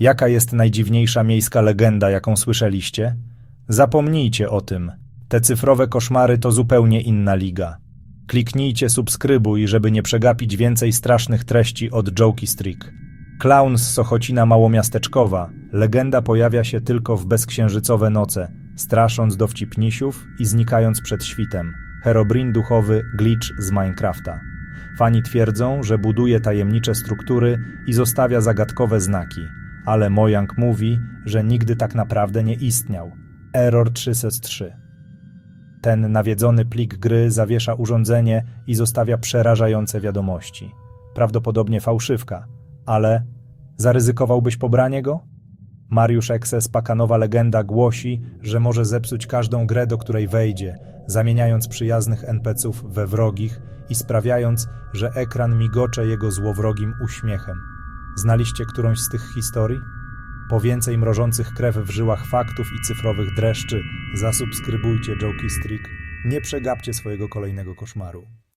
Jaka jest najdziwniejsza miejska legenda, jaką słyszeliście? Zapomnijcie o tym. Te cyfrowe koszmary to zupełnie inna liga. Kliknijcie subskrybuj, żeby nie przegapić więcej strasznych treści od Jokey Streak. Klaun z Sochocina Małomiasteczkowa. Legenda pojawia się tylko w bezksiężycowe noce, strasząc dowcipnisiów i znikając przed świtem. Herobrin duchowy glitch z Minecrafta. Fani twierdzą, że buduje tajemnicze struktury i zostawia zagadkowe znaki, ale Mojang mówi, że nigdy tak naprawdę nie istniał. Error 303. Ten nawiedzony plik gry zawiesza urządzenie i zostawia przerażające wiadomości. Prawdopodobnie fałszywka, ale zaryzykowałbyś pobranie go? Mariusz Ekses Pakanowa legenda głosi, że może zepsuć każdą grę, do której wejdzie, zamieniając przyjaznych NPC-ów we wrogich i sprawiając, że ekran migocze jego złowrogim uśmiechem. Znaliście którąś z tych historii? Po więcej mrożących krew w żyłach faktów i cyfrowych dreszczy, zasubskrybujcie Jokey Streak. Nie przegapcie swojego kolejnego koszmaru.